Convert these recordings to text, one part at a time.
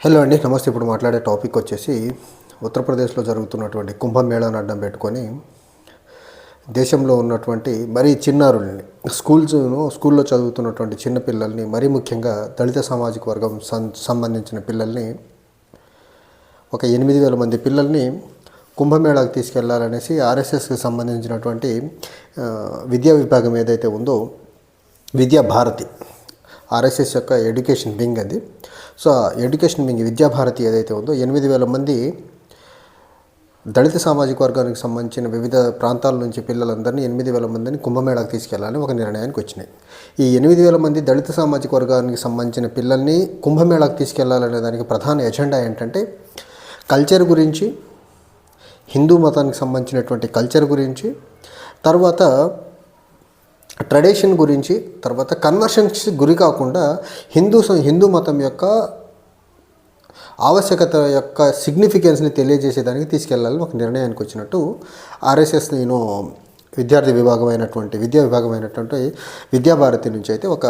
Hello అండి నమస్తే. ఇప్పుడు మాట్లాడే టాపిక్ వచ్చేసి ఉత్తరప్రదేశ్లో జరుగుతున్నటువంటి కుంభమేళాను అడ్డం పెట్టుకొని దేశంలో ఉన్నటువంటి మరీ చిన్నారుల్ని స్కూల్స్ను స్కూల్లో చదువుతున్నటువంటి చిన్న పిల్లల్ని మరీ ముఖ్యంగా దళిత సామాజిక వర్గం సం- సంబంధించిన పిల్లల్ని ఒక ఎనిమిది వేల మంది పిల్లల్ని కుంభమేళాకు తీసుకెళ్ళాలనేసి ఆర్ఎస్ఎస్కి సంబంధించినటువంటి విద్యా విభాగం ఏదైతే ఉందో విద్యా భారతి ఆర్ఎస్ఎస్ యొక్క ఎడ్యుకేషన్ వింగ్ అది. So education wing Vidya Bharati ఏదైతే ఉందో ఎనిమిది వేల మంది దళిత సామాజిక వర్గానికి సంబంధించిన వివిధ ప్రాంతాల నుంచి పిల్లలందరినీ ఎనిమిది వేల మందిని కుంభమేళాకు తీసుకెళ్ళాలని ఒక నిర్ణయానికి వచ్చినాయి. ఈ ఎనిమిది వేల మంది దళిత సామాజిక వర్గానికి సంబంధించిన పిల్లల్ని కుంభమేళాకు తీసుకెళ్ళాలనే దానికి ప్రధాన ఎజెండా ఏంటంటే కల్చర్ గురించి హిందూ మతానికి సంబంధించినటువంటి కల్చర్ గురించి తర్వాత ట్రెడిషన్ గురించి తర్వాత కన్వర్షన్స్ గురి కాకుండా హిందూ స- హిందూ మతం యొక్క ఆవశ్యకత యొక్క సిగ్నిఫికెన్స్ని తెలియజేసేదానికి తీసుకెళ్ళాలని ఒక నిర్ణయానికి వచ్చినట్టు ఆర్ఎస్ఎస్ నేను విద్యార్థి విభాగం అయినటువంటి విద్యా విభాగం అయినటువంటి విద్యాభారతి నుంచి అయితే ఒక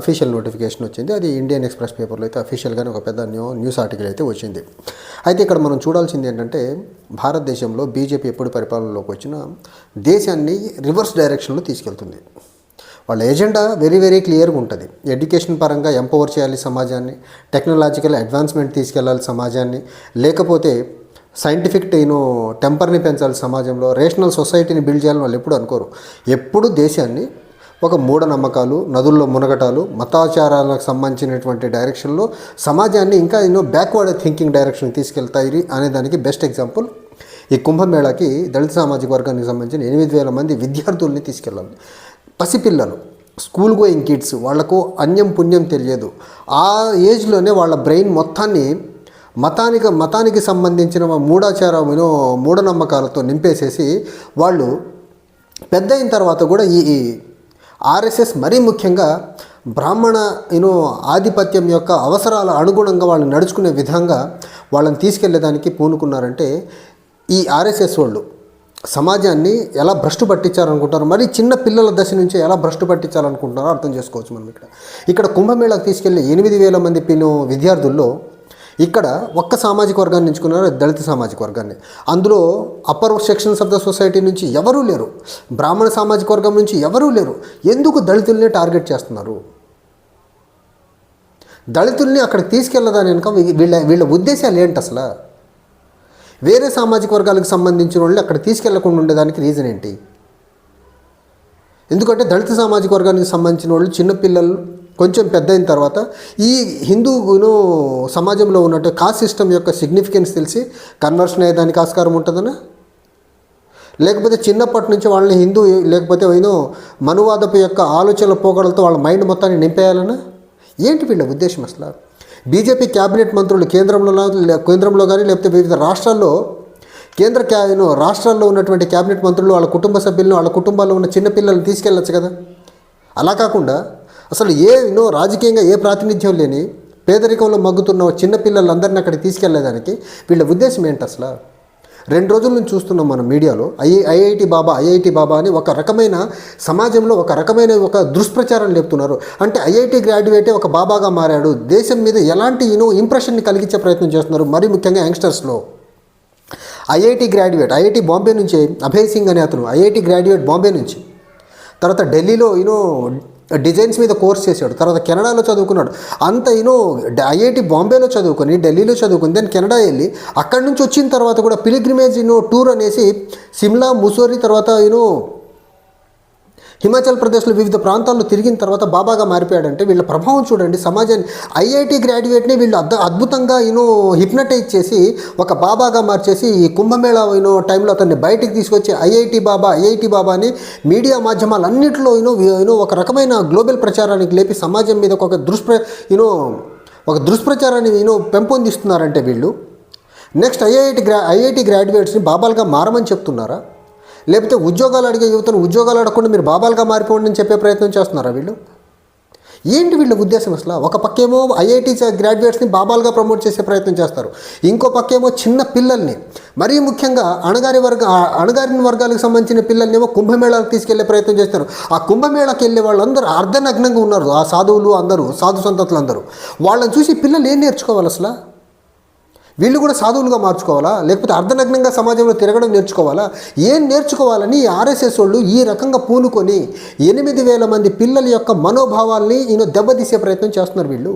అఫీషియల్ నోటిఫికేషన్ వచ్చింది. అది ఇండియన్ ఎక్స్ప్రెస్ పేపర్లో అయితే అఫీషియల్గానే ఒక పెద్ద న్యూ న్యూస్ ఆర్టికల్ అయితే వచ్చింది. అయితే ఇక్కడ మనం చూడాల్సింది ఏంటంటే భారతదేశంలో బీజేపీ ఎప్పుడు పరిపాలనలోకి వచ్చినా దేశాన్ని రివర్స్ డైరెక్షన్లో తీసుకెళ్తుంది. వాళ్ళ ఎజెండా వెరీ వెరీ క్లియర్గా ఉంటుంది. ఎడ్యుకేషన్ పరంగా ఎంపవర్ చేయాలి సమాజాన్ని టెక్నాలజికల్ అడ్వాన్స్మెంట్ తీసుకెళ్ళాలి సమాజాన్ని లేకపోతే సైంటిఫిక్ నేను టెంపర్ని పెంచాలి సమాజంలో రేషనల్ సొసైటీని బిల్డ్ చేయాలని వాళ్ళు ఎప్పుడు అనుకోరు. ఎప్పుడు దేశాన్ని ఒక మూఢనమ్మకాలు నదుల్లో మునగటాలు మతాచారాలకు సంబంధించినటువంటి డైరెక్షన్లో సమాజాన్ని ఇంకా ఎన్నో బ్యాక్వర్డ్ థింకింగ్ డైరెక్షన్ తీసుకెళ్తాయి అనే దానికి బెస్ట్ ఎగ్జాంపుల్ ఈ కుంభమేళాకి దళిత సామాజిక వర్గానికి సంబంధించిన ఎనిమిది వేల మంది విద్యార్థుల్ని తీసుకెళ్ళాలి. పసిపిల్లలు స్కూల్ గోయింగ్ కిడ్స్ వాళ్ళకు అన్యం పుణ్యం తెలియదు. ఆ ఏజ్లోనే వాళ్ళ బ్రెయిన్ మొత్తాన్ని మతానికి మతానికి సంబంధించిన మూఢాచారమును మూఢనమ్మకాలతో నింపేసేసి వాళ్ళు పెద్ద అయిన తర్వాత కూడా ఈ ఆర్ఎస్ఎస్ మరీ ముఖ్యంగా బ్రాహ్మణ యూనో ఆధిపత్యం యొక్క అవసరాల అనుగుణంగా వాళ్ళు నడుచుకునే విధంగా వాళ్ళని తీసుకెళ్ళేదానికి పూనుకున్నారంటే ఈ ఆర్ఎస్ఎస్ వాళ్ళు. సమాజాన్ని ఎలా భ్రష్టు పట్టించాలనుకుంటారు మరి చిన్న పిల్లల దశ నుంచి ఎలా భ్రష్టు పట్టించాలనుకుంటున్నారో అర్థం చేసుకోవచ్చు మనం ఇక్కడ. ఇక్కడ కుంభమేళకు తీసుకెళ్ళి ఎనిమిది వేల మంది పిల్లు విద్యార్థుల్లో ఇక్కడ ఒక్క సామాజిక వర్గాన్ని ఎంచుకున్నారు దళిత సామాజిక వర్గాన్ని. అందులో upper sections of the society నుంచి ఎవరూ లేరు. బ్రాహ్మణ సామాజిక వర్గం నుంచి ఎవరూ లేరు. ఎందుకు దళితుల్ని టార్గెట్ చేస్తున్నారు? దళితుల్ని అక్కడికి తీసుకెళ్ళదాని వెనుక వీ- వీళ్ళ వీళ్ళ ఉద్దేశాలు ఏంటి అసలు? వేరే సామాజిక వర్గాలకు సంబంధించిన వాళ్ళు అక్కడ తీసుకెళ్ళకుండా ఉండేదానికి రీజన్ ఏంటి? ఎందుకంటే దళిత సామాజిక వర్గానికి సంబంధించిన వాళ్ళు చిన్నపిల్లలు కొంచెం పెద్ద అయిన తర్వాత ఈ హిందూను సమాజంలో ఉన్నట్టు కాస్ట్ సిస్టమ్ యొక్క సిగ్నిఫికెన్స్ తెలిసి కన్వర్షన్ అయ్యేదానికి ఆస్కారం ఉంటుందనా? లేకపోతే చిన్నప్పటి నుంచి వాళ్ళని హిందూ లేకపోతే ఏదో మనువాదపు యొక్క ఆలోచనల పోగడలతో వాళ్ళ మైండ్ మొత్తాన్ని నింపేయాలనా? ఏంటి వీళ్ళ ఉద్దేశం అసలు? బీజేపీ క్యాబినెట్ మంత్రులు కేంద్రంలో కేంద్రంలో కానీ లేకపోతే వివిధ రాష్ట్రాల్లో కేంద్ర క్యా రాష్ట్రాల్లో ఉన్నటువంటి క్యాబినెట్ మంత్రులు వాళ్ళ కుటుంబ సభ్యులను వాళ్ళ కుటుంబాల్లో ఉన్న చిన్నపిల్లల్ని తీసుకెళ్ళచ్చు కదా? అలా కాకుండా అసలు ఏ నో రాజకీయంగా ఏ ప్రాతినిధ్యం లేని పేదరికంలో మగ్గుతున్న చిన్నపిల్లలందరినీ అక్కడికి తీసుకెళ్ళేదానికి వీళ్ళ ఉద్దేశం ఏంటి అసలు? రెండు రోజుల నుంచి చూస్తున్నాం మనం మీడియాలో I IIT Baba IIT Baba అని ఒక రకమైన సమాజంలో ఒక రకమైన ఒక దుష్ప్రచారం లేపుతున్నారు. అంటే ఐఐటి గ్రాడ్యుయేటే ఒక బాబాగా మారాడు. దేశం మీద ఎలాంటి యూనో ఇంప్రెషన్ని కలిగించే ప్రయత్నం చేస్తున్నారు మరీ ముఖ్యంగా యంగ్స్టర్స్లో. ఐఐటి గ్రాడ్యుయేట్ ఐఐటి బాంబే నుంచి అభయ్ సింగ్ అనే అతను ఐఐటి గ్రాడ్యుయేట్ బాంబే నుంచి. తర్వాత ఢిల్లీలో యూనో డిజైన్స్ మీద కోర్స్ చేశాడు. తర్వాత కెనడాలో చదువుకున్నాడు. అంత యూనో ఐఐటి బాంబేలో చదువుకొని ఢిల్లీలో చదువుకుని దెన్ కెనడా వెళ్ళి అక్కడి నుంచి వచ్చిన తర్వాత కూడా పిలిగ్రిమేజ్ యూనో టూర్ అనేసి సిమ్లా ముసోరి తర్వాత యూనో హిమాచల్ ప్రదేశ్లో వివిధ ప్రాంతాల్లో తిరిగిన తర్వాత బాబాగా మారిపోయాడంటే వీళ్ళ ప్రభావం చూడండి. సమాజాన్ని ఐఐటి గ్రాడ్యుయేట్ని వీళ్ళు అద్ద అద్భుతంగా ఈయనో హిప్నటైజ్ చేసి ఒక బాబాగా మార్చేసి ఈ కుంభమేళా యూనో టైంలో అతన్ని బయటికి తీసుకొచ్చి ఐఐటి బాబా ఐఐటి బాబా అని మీడియా మాధ్యమాలన్నింటిలో యూనో యూనో ఒక రకమైన గ్లోబల్ ప్రచారానికి లేపి సమాజం మీద ఒక దుష్ప్ర యూనో ఒక దుష్ప్రచారాన్ని ఈయనో పెంపొందిస్తున్నారంటే వీళ్ళు. నెక్స్ట్ ఐఐటి గ్రా ఐఐటి గ్రాడ్యుయేట్స్ని బాబాలుగా మారమని చెప్తున్నారా? లేకపోతే ఉద్యోగాలు అడిగే యువతను ఉద్యోగాలు అడగకుండా మీరు బాబాలుగా మారిపోండి అని చెప్పే ప్రయత్నం చేస్తున్నారా వీళ్ళు? ఏంటి వీళ్ళ ఉద్దేశం అసలు? ఒక పక్కేమో ఐఐటి గ్రాడ్యుయేట్స్ని బాబాలుగా ప్రమోట్ చేసే ప్రయత్నం చేస్తారు. ఇంకో పక్కేమో చిన్న పిల్లల్ని మరీ ముఖ్యంగా అణగారి వర్గ అణగారిన వర్గాలకు సంబంధించిన పిల్లల్ని ఏమో కుంభమేళాకు తీసుకెళ్ళే ప్రయత్నం చేస్తారు. ఆ కుంభమేళాకి వెళ్ళే వాళ్ళందరూ అర్ధనగ్నంగా ఉన్నారు. ఆ సాధువులు అందరూ సాధు సంతతులు అందరూ వాళ్ళని చూసి పిల్లలు ఏం నేర్చుకోవాలి అసలు? వీళ్ళు కూడా సాధువులుగా మార్చుకోవాలా? లేకపోతే అర్ధనగ్నంగా సమాజంలో తిరగడం నేర్చుకోవాలా? ఏం నేర్చుకోవాలని ఆర్ఎస్ఎస్ వాళ్ళు ఈ రకంగా పూనుకొని ఎనిమిది వేల మంది పిల్లల యొక్క మనోభావాల్ని ఈయన దెబ్బతీసే ప్రయత్నం చేస్తున్నారు వీళ్ళు.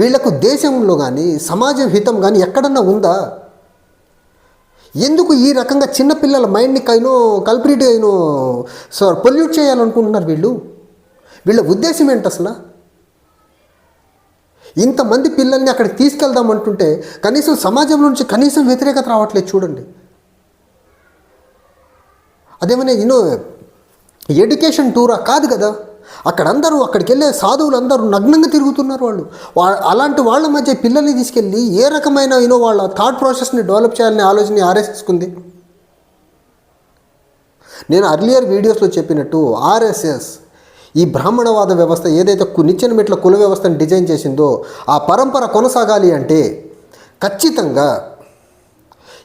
వీళ్ళకు దేశంలో కానీ సమాజం హితం కానీ ఎక్కడన్నా ఉందా? ఎందుకు ఈ రకంగా చిన్నపిల్లల మైండ్ని కైనో కల్పరేట్ అయినో సార్ పొల్యూట్ చేయాలనుకుంటున్నారు వీళ్ళు? వీళ్ళ ఉద్దేశం ఏంటి అసలు? ఇంతమంది పిల్లల్ని అక్కడికి తీసుకెళ్దాం అంటుంటే కనీసం సమాజం నుంచి కనీసం వ్యతిరేకత రావట్లేదు చూడండి. అదేమైనా యూనో ఎడ్యుకేషన్ టూరా? కాదు కదా. అక్కడ అందరూ అక్కడికి వెళ్ళే సాధువులు అందరూ నగ్నంగా తిరుగుతున్నారు వాళ్ళు. వా అలాంటి వాళ్ళ మధ్య పిల్లల్ని తీసుకెళ్ళి ఏ రకమైన యూనో వాళ్ళ థాట్ ప్రాసెస్ని డెవలప్ చేయాలనే ఆలోచన ఆర్ఎస్ఎస్కుంది? నేను అర్లియర్ వీడియోస్లో చెప్పినట్టు ఆర్ఎస్ఎస్ ఈ బ్రాహ్మణవాద వ్యవస్థ ఏదైతే కు- నిచ్చెన మెట్ల కుల వ్యవస్థను డిజైన్ చేసిందో ఆ పరంపర కొనసాగాలి అంటే ఖచ్చితంగా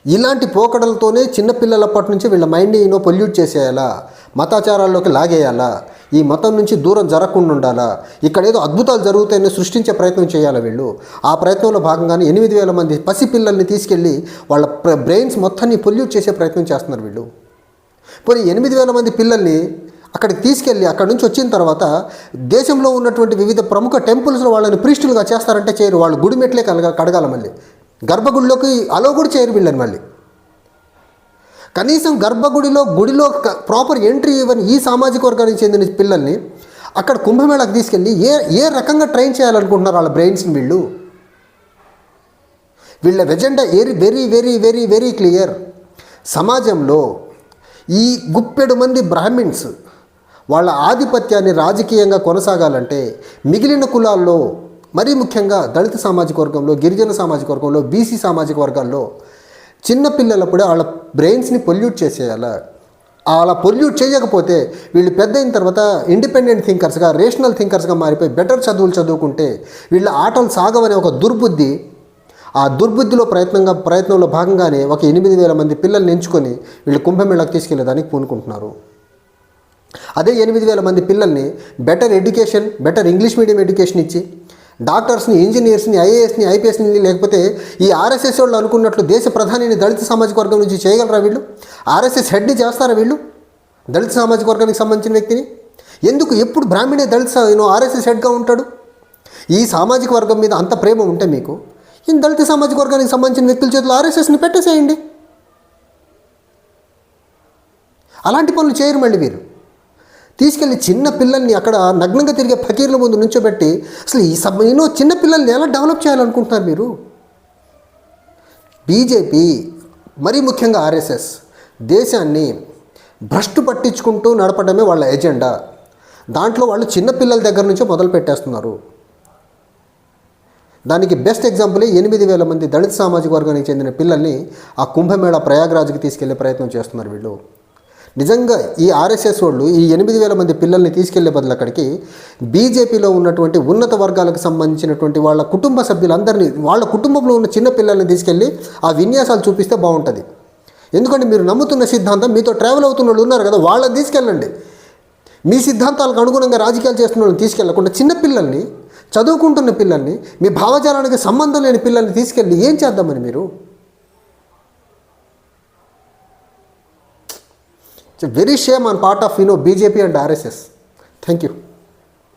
ఇలాంటి పోకడలతోనే చిన్నపిల్లలప్పటి నుంచి వీళ్ళ మైండ్ని ఈనో పొల్యూట్ చేసేయాలా? మతాచారాల్లోకి లాగేయాలా? ఈ మతం నుంచి దూరం జరగకుండా ఉండాలా? ఇక్కడ ఏదో అద్భుతాలు జరుగుతాయని సృష్టించే ప్రయత్నం చేయాలి వీళ్ళు? ఆ ప్రయత్నంలో భాగంగానే ఎనిమిది వేల మంది పసిపిల్లల్ని తీసుకెళ్ళి వాళ్ళ బ్రెయిన్స్ మొత్తాన్ని పొల్యూట్ చేసే ప్రయత్నం చేస్తున్నారు వీళ్ళు. పోనీ ఎనిమిది వేల మంది పిల్లల్ని అక్కడికి తీసుకెళ్ళి అక్కడి నుంచి వచ్చిన తర్వాత దేశంలో ఉన్నటువంటి వివిధ ప్రముఖ టెంపుల్స్లో వాళ్ళని ప్రీస్టులుగా చేస్తారంటే చేయరు. వాళ్ళు గుడి మెట్లే కలగ కడగాల మళ్ళీ. గర్భగుడిలోకి అలో కూడా చేయరు వీళ్ళని మళ్ళీ. కనీసం గర్భగుడిలో గుడిలో ప్రాపర్ ఎంట్రీ ఇవ్వని ఈ సామాజిక వర్గానికి చెందిన పిల్లల్ని అక్కడ కుంభమేళాకి తీసుకెళ్ళి ఏ ఏ రకంగా ట్రైన్ చేయాలనుకుంటున్నారు వాళ్ళ బ్రెయిన్స్ని వీళ్ళు? వీళ్ళ agenda very very very very very clear. సమాజంలో ఈ గుప్పెడు మంది బ్రాహ్మిన్స్ వాళ్ళ ఆధిపత్యాన్ని రాజకీయంగా కొనసాగాలంటే మిగిలిన కులాల్లో మరీ ముఖ్యంగా దళిత సామాజిక వర్గంలో గిరిజన సామాజిక వర్గంలో బీసీ సామాజిక వర్గాల్లో చిన్నపిల్లలప్పుడే వాళ్ళ బ్రెయిన్స్ని పొల్యూట్ చేసేయాల? అలా పొల్యూట్ చేయకపోతే వీళ్ళు పెద్ద అయిన తర్వాత ఇండిపెండెంట్ థింకర్స్గా రేషనల్ థింకర్స్గా మారిపోయి బెటర్ చదువులు చదువుకుంటే వీళ్ళ ఆటలు సాగవనే ఒక దుర్బుద్ధి. ఆ దుర్బుద్ధిలో ప్రయత్నంగా ప్రయత్నంలో భాగంగానే ఒక ఎనిమిది వేల మంది పిల్లల్ని ఎంచుకొని వీళ్ళు కుంభమేళాకు తీసుకెళ్ళేదానికి పూనుకుంటున్నారు. అదే ఎనిమిది వేల మంది పిల్లల్ని better education better English medium education ఇచ్చి డాక్టర్స్ని ఇంజనీర్స్ని ఐఏఎస్ని ఐపీఎస్ని లేకపోతే ఈ ఆర్ఎస్ఎస్ వాళ్ళు అనుకున్నట్లు దేశ ప్రధానిని దళిత సామాజిక వర్గం నుంచి చేయగలరా వీళ్ళు? ఆర్ఎస్ఎస్ హెడ్ని చేస్తారా వీళ్ళు? దళిత సామాజిక వర్గానికి సంబంధించిన వ్యక్తిని? ఎందుకు ఎప్పుడు బ్రాహ్మణే దళిత నేను ఆర్ఎస్ఎస్ హెడ్గా ఉంటాడు? ఈ సామాజిక వర్గం మీద అంత ప్రేమ ఉంటే మీకు ఈ దళిత సామాజిక వర్గానికి సంబంధించిన వ్యక్తుల చేతిలో ఆర్ఎస్ఎస్ని పెట్టేసేయండి. అలాంటి పనులు చేయరు మళ్ళీ మీరు తీసుకెళ్ళి చిన్న పిల్లల్ని అక్కడ నగ్నంగా తిరిగే ఫకీర్ల ముందు నుంచోబెట్టి అసలు ఈ సబ్ ఎన్నో చిన్న పిల్లల్ని ఎలా డెవలప్ చేయాలనుకుంటున్నారు మీరు? బీజేపీ మరీ ముఖ్యంగా ఆర్ఎస్ఎస్ దేశాన్ని భ్రష్టు పట్టించుకుంటూ నడపడమే వాళ్ళ ఎజెండా. దాంట్లో వాళ్ళు చిన్నపిల్లల దగ్గర నుంచే మొదలు పెట్టేస్తున్నారు. దానికి బెస్ట్ ఎగ్జాంపుల్ ఎనిమిది వేల మంది దళిత సామాజిక వర్గానికి చెందిన పిల్లల్ని ఆ కుంభమేళ ప్రయాగరాజ్కి తీసుకెళ్ళే ప్రయత్నం చేస్తున్నారు వీళ్ళు. నిజంగా ఈ ఆర్ఎస్ఎస్ వాళ్ళు ఈ ఎనిమిది వేల మంది పిల్లల్ని తీసుకెళ్ళే బదులు అక్కడికి బీజేపీలో ఉన్నటువంటి ఉన్నత వర్గాలకు సంబంధించినటువంటి వాళ్ళ కుటుంబ సభ్యులందరినీ వాళ్ళ కుటుంబంలో ఉన్న చిన్న పిల్లల్ని తీసుకెళ్ళి ఆ విన్యాసాలు చూపిస్తే బాగుంటుంది. ఎందుకంటే మీరు నమ్ముతున్న సిద్ధాంతం మీతో ట్రావెల్ అవుతున్న వాళ్ళు ఉన్నారు కదా వాళ్ళని తీసుకెళ్ళండి. మీ సిద్ధాంతాలకు అనుగుణంగా రాజకీయాలు చేస్తున్న వాళ్ళని తీసుకెళ్ళకుండా చిన్న పిల్లల్ని చదువుకుంటున్న పిల్లల్ని మీ భావజాలానికి సంబంధం లేని పిల్లల్ని తీసుకెళ్ళి ఏం చేద్దామని మీరు? It's a very shame on part of you know BJP and RSS. Thank you.